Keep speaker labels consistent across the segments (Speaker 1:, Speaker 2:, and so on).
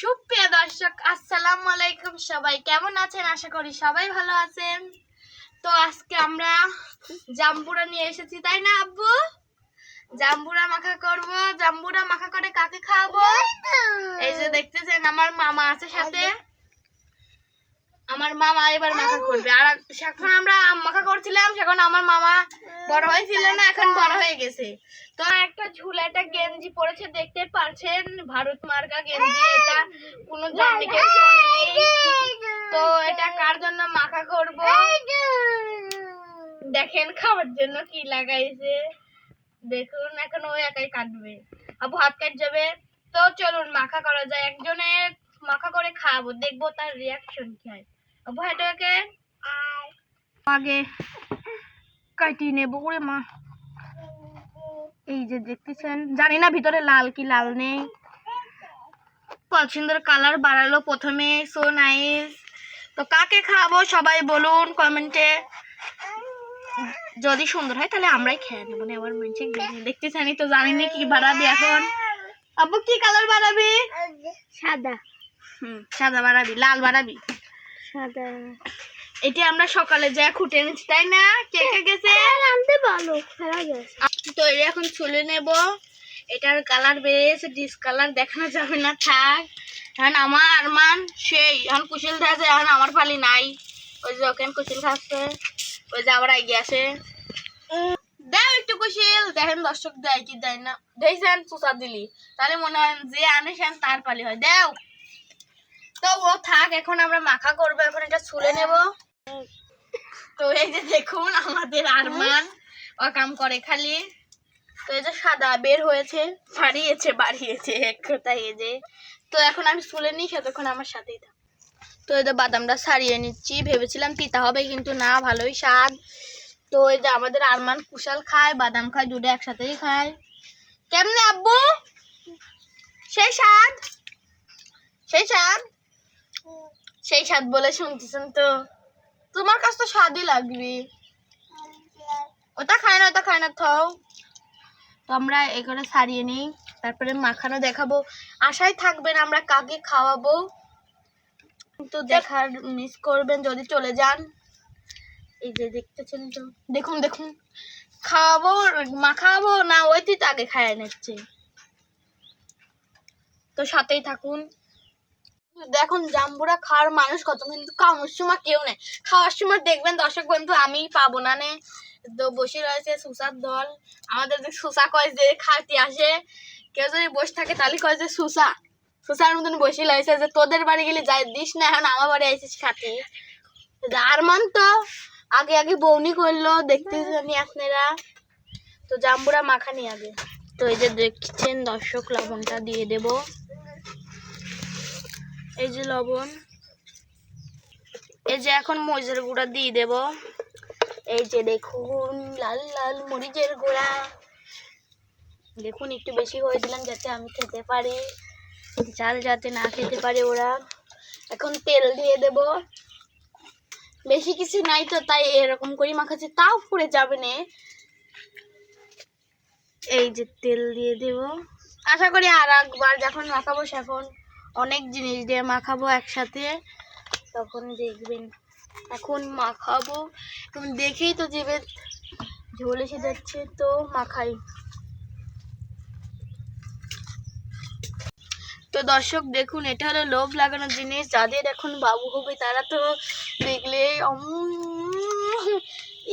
Speaker 1: সুপ্রিয় দর্শক আসসালামু আলাইকুম সবাই। কেমন আছেন? আশা করি সবাই ভালো আছেন। তো আজকে আমরা জাম্বুরা নিয়ে এসেছি তাই না আব্বু? জাম্বুরা মাখা করব। জাম্বুরা মাখা করে কাকে খাওয়াবো? এই যে দেখতেছেন আমার মামা আছে সাথে। আমার মামা এবার মাখা করবে আর এখন আমরা মাখা করছিলাম এখন আমার মামা বড় হয়েছিল না এখন বড় হয়ে গেছে। তো একটা ঝুলা একটা গেঞ্জি পরেছে দেখতে পারছেন ভারত মার্কা গেঞ্জি এটা কোনো জন্ডিকে তো এটা কার জন্য মাখা করব? দেখেন খাওয়ার জন্য কি লাগাইছে। দেখুন এখন ও একাই কাটবে। আবু হাত কাট যাবে। তো চলুন মাখা করা যায়। একজনের মাখা করে খাব দেখব তার রিয়াকশন কি হয়। এটাকে আগে কাটিয়ে নেব ওরে মা। এই যে দেখতেছেন জানি না ভিতরে লাল কি লাল নেই। পছন্দের কালার বাড়ালো প্রথমে সো নাইস তো কাকে খাব সবাই বলুন কমেন্টে। যদি সুন্দর হয় তাহলে আমরাই খেয়ে নেব না আবার মানুষ দেখতেছেনই তো জানি না কি বাড়াবি এখন। আব্বু কি কালার বাড়াবি?
Speaker 2: সাদা।
Speaker 1: হুম সাদা বাড়াবি লাল বাড়াবি।
Speaker 2: সাদা
Speaker 1: এটা আমরা সকালে যা খুঁটে এনেছি তাই না? কে কে গেছে?
Speaker 2: আনতে ভালো ফেলা গেছে।
Speaker 1: তো এটা এখন চলে নেব। এটার কালার বেরিয়েছে ডিস কালার দেখানো যাবে না থাক। এখন আমার আরমান সেই। এখন কুশল আছে এখন আমার পালি নাই। ওই যে ওখানে কুশল খাচ্ছে ওই যে আবার এগিয়ে আসে দাও একটু কুশিল। দেখেন দর্শক দেয় কি দেয় না। দেখছেন চুষা দিলি। তাহলে মনে হয় যে আনে সেন তার পালি হয়। দেও। তো ও থাক, এখন আমরা মাখা করব, এখন এটা ছুলে নেব। তো এই যে দেখুন আমাদের আরমান, ও কাম করে খালি। তো এই যে সাদা বের হয়েছে, বাড়িয়েছে বাড়িয়েছে, এক কথায় এই যে। তো এখন আমি চুলে নিই, সেতক্ষণ আমার সাথেই থাক। তো এই যে বাদামটা সারিয়ে নিচ্ছি, ভেবেছিলাম তিতা হবে, কিন্তু না, ভালোই স্বাদ। তো এই যে আমাদের আরমান কুশাল খায়, বাদাম খায়, দুটো একসাথেই খায়। কেমনে আব্বু? সেই স্বাদ? সেই স্বাদ? সেই স্বাদ বলে শুনতেছেন তো। তোমার কাছে তো স্বাদই লাগবে। ওটা খায় না, ওটা খায় না, থাও। তো আমরা এগুলো ছাড়িয়ে নিই। তারপরে মাখানো দেখাবো। আশায় থাকবেন আমরা কাকে খাওয়াবো। তো দেখার মিস করবেন যদি চলে যান। এই যে দেখতেছেন তো। দেখুন দেখুন। খাওয়াবো মাখাবো না, ওই তো আগে খায় নিচ্ছে। তো সাথেই থাকুন। দেখুন, জাম্বুরা খাওয়ার মানুষ কত, কিন্তু খাওয়ার সময় কেউ নেই। খাওয়ার সময় দেখবেন, দর্শক বন্ধু, আমি পাবো না নে। তো বসে রয়েছে সুসার দল। আমাদের সুসা কয় যে খাইতে আসে, কেউ যদি বসে থাকে, তাহলে কয় যে সুসা। সুসার মতন বসে রয়েছে যে, তোদের বাড়ি গেলে যাই দিস না, এখন আমার বাড়ি আইসিস খাতে। আরমান তো, আগে আগে বৌনি করল, দেখতে জানি আপনারা। তো জাম্বুরা মাখানি আগে। তো এই যে দেখছেন, দর্শক, লবণটা দিয়ে দেবো। এই যে লবণ। এই যে এখন মরিচের গুঁড়া দিয়ে দেব। এই যে দেখুন, লাল লাল মরিচের গুঁড়া। দেখুন, একটু বেশি করে দিলাম যাতে আমি খেতে পারি। চাল যাতে না খেতে পারে ওরা। এখন তেল দিয়ে দেব। বেশি কিছু নাই তো, তাই এরকম করে মাখাচ্ছি। তাও পুড়ে যাবে না। এই যে তেল দিয়ে দেব। আশা করি আর একবার যখন মাখাবো সেখন অনেক জিনিস দিয়ে মাখাবো একসাথে, তখন দেখবেন এখন মাখাবো। এখন দেখেই তো জিভে ঝোল এসে যাচ্ছে, তো মাখাই। তো দর্শক দেখুন, এটা হলো লোভ লাগানোর জিনিস, যাদের এখন বাবু হবে তারা তো দেখলে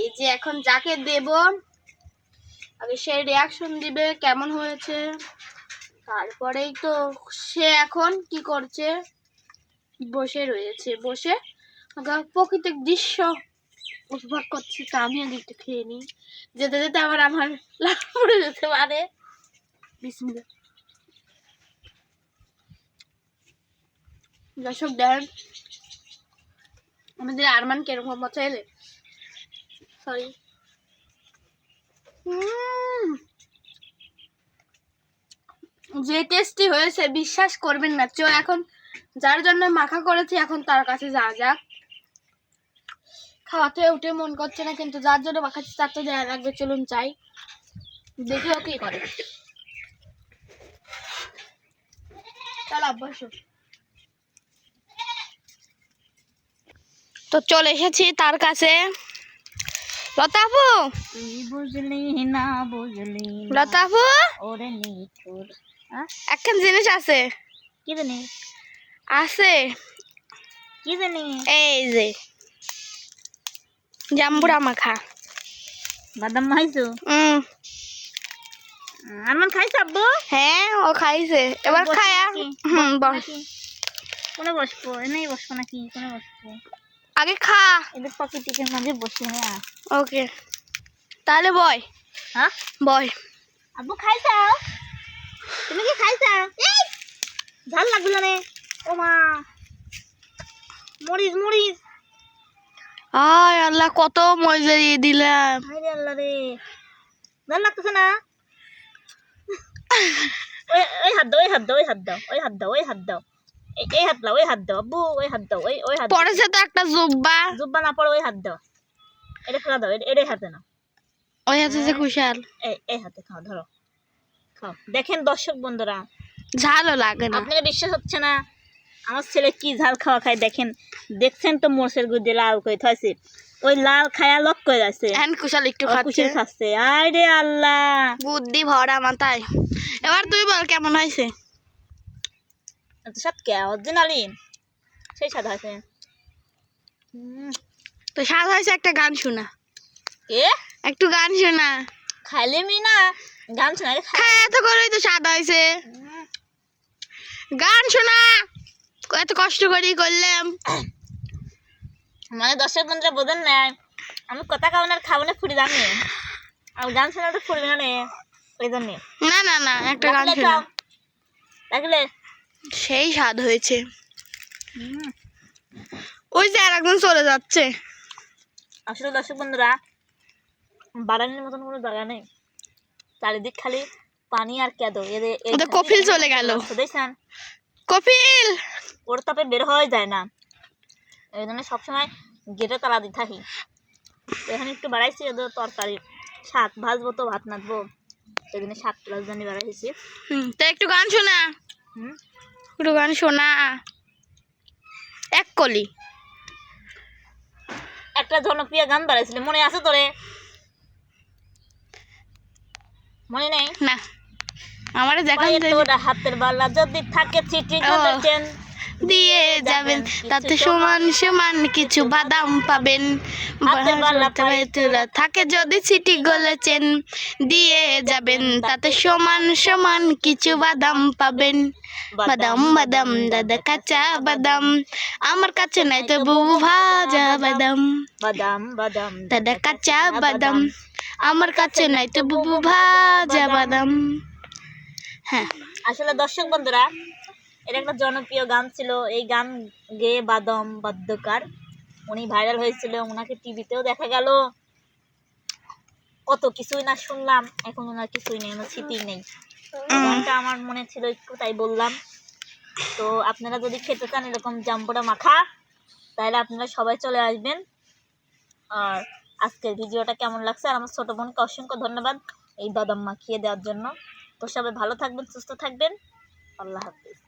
Speaker 1: এই যে এখন যাকে দেব, আগে সে রিয়াকশন দিবে, কেমন হয়েছে? তারপরেই তো সে এখন কি করছে? বসে রয়েছে, বসে প্রকৃতিক দৃশ্য উপভোগ করছে। তো আমি আগে একটু খেয়ে নিই। যেতে যেতে আবার আমার লাভ পড়ে যেতে পারে। দর্শক দেন আমাদের আরমান কীরকম মতো এলে সরি যে টেস্টি হয়েছে বিশ্বাস করবেন না। চো এখন যার জন্য মাখা করেছি এখন তার কাছে যা যাক। খাওয়াতে উঠে মন করছে না কিন্তু যার জন্য মাখাচ্ছি তার তো দেয়া লাগবে। চলুন চাই দেখে ও কি করে। তো চলে এসেছি তার কাছে।
Speaker 3: লতাপু বুঝলি না বুঝলি
Speaker 1: লতাপু
Speaker 3: ওরে নিখুর
Speaker 1: একখান জিনিস আছে।
Speaker 3: কি জানি?
Speaker 1: আছে।
Speaker 3: কি জানি?
Speaker 1: এই যে জাম্বুরা মাখা।
Speaker 3: বাদাম খাইছো?
Speaker 1: উম,
Speaker 3: আরমান খাইছ আব্বু?
Speaker 1: হ্যাঁ ও খাইছে। এবার খায়া? হুম বস?
Speaker 3: কোনে বসবো? এনেই বসবো নাকি? কোনে বসবো?
Speaker 1: আগে খা।
Speaker 3: এদের পকেটিকের মাঝে বসে হ্যাঁ।
Speaker 1: ওকে। তাহলে বয়।
Speaker 3: হ্যাঁ?
Speaker 1: বয়।
Speaker 3: আব্বু খাইছাও তুমি কি খাইছাও এই! ঝাল লাগল রে ও মা। মরিচ মরিচ
Speaker 1: আয় আল্লাহ কত মজা দিয়ে দিলাম
Speaker 3: হায়রে আল্লাহ রে। ঝাল লাগতেছে না? ওই হাত দাও ওই হাত দাও ওই হাত দাও ওই হাত দাও ওই হাত দাও। এই এই হাত দাও ওই হাত দাও আব্বু ওই হাত দাও ওই ওই হাত।
Speaker 1: পড়েছে তো একটা জুব্বা।
Speaker 3: জুব্বা না পড়ো ওই হাত দাও। এটা ফেলা দাও এটা- হাতে নাও।
Speaker 1: ওই আছে যে কুশাল
Speaker 3: এই এই হাতে খাও ধরো। খাও দেখেন দর্শক বন্ধুরা।
Speaker 1: ঝালও লাগে না।
Speaker 3: আপনারা বিশ্বাস হচ্ছে না? আমার ছেলে কি ঝাল খাওয়া খায় দেখেন। দেখছেন তো মোরসের গুড় দিয়ে লাল করে থাকছে ওই লাল খায়া লক করে যাচ্ছে
Speaker 1: এখন কুশাল একটু খাচ্ছে।
Speaker 3: কুশির খাচ্ছে। আয় রে আল্লাহ।
Speaker 1: বুদ্ধি ভরা মাথায়। এবার তুই বল কেমন হয়েছে?
Speaker 3: স্বাদ কে? অরিজিনালি? সেই স্বাদ আছে হুম,
Speaker 1: তো স্বাদ হয়েছে একটা গান শোনা।
Speaker 3: কে?
Speaker 1: একটু গান শোনা।
Speaker 3: খাইলে মি না গান শোনা খাই।
Speaker 1: হ্যাঁ এত করেই তো স্বাদ হয়েছে গান শোনা এত কষ্ট করেই করলাম।
Speaker 3: মানে দর্শক বন্ধুরা বোঝেন না আমি কথা খাব না খাব না ফুটি জানি। আর গান শোনা তো ফুটবে না ওই জন্য।
Speaker 1: না না না একটা গান শোনা।
Speaker 3: লাগলে
Speaker 1: সেই স্বাদ হয়েছে। ওই যে আর একজন চলে যাচ্ছে।
Speaker 3: আসলে দর্শক বন্ধুরা বাড়ানোর মতন কোনো জায়গা নেই। চারিদিক খালি পানি আর কেদো। এদের
Speaker 1: কপিল চলে গেল।
Speaker 3: দেখছেন?
Speaker 1: কপিল!
Speaker 3: ওর তাপে বের হওয়াই যায় না। এই জন্য সবসময় গেটে তালা দিয়ে থাকি। এখানে একটু বাড়াইছি ওদের তরকারি শাক ভাজবো তো ভাত নাচবো সেই জন্য শাক প্লাস জন্য বাড়াইছি।
Speaker 1: তা একটু গান শোনা।
Speaker 3: হুম?
Speaker 1: একটু গান শোনা। এক কলি।
Speaker 3: একটা জনপ্রিয় গান বাড়াইছিল মনে আছে তোরে? মনে নেই?
Speaker 1: না। আমার দেখান
Speaker 3: তোরা হাতের বালা যদি থাকে চিঠি
Speaker 1: ও। দিয়ে যাবেন। তাতে সমান সমান কিছু বাদাম পাবেন। থাকে যদি সিটি গলেছেন দিয়ে যাবেন। তাতে সমান সমান কিছু বাদাম পাবেন। বাদাম বাদাম দাদা কাঁচা বাদাম। আমার কাছে নাই তো বউ ভাজা বাদাম
Speaker 3: বাদাম। বাদাম
Speaker 1: দাদা কাঁচা বাদাম। আমার কাছে নাই তো বুবু ভাজা বাদাম। হ্যাঁ।
Speaker 3: আসলে দর্শক বন্ধুরা এটা একটা জনপ্রিয় গান ছিল। এই গান গেয়ে বাদম বাদ্যকার। উনি ভাইরাল হয়েছিল ওনাকে টিভিতেও দেখা গেল। কত কিছুই না শুনলাম এখন ওনার কিছুই নেই আমার স্মৃতি নেই। গানটা আমার মনে ছিল একটু তাই বললাম। তো আপনারা যদি খেতে চান এরকম জাম্বুরা মাখা তাহলে আপনারা সবাই চলে আসবেন। আর আজকের ভিডিওটা কেমন লাগছে? আর আমার ছোট বোনকে অসংখ্য ধন্যবাদ এই বাদাম মাখিয়ে দেওয়ার জন্য। তো সবাই ভালো থাকবেন, সুস্থ থাকবেন। আল্লাহ হাফিজ।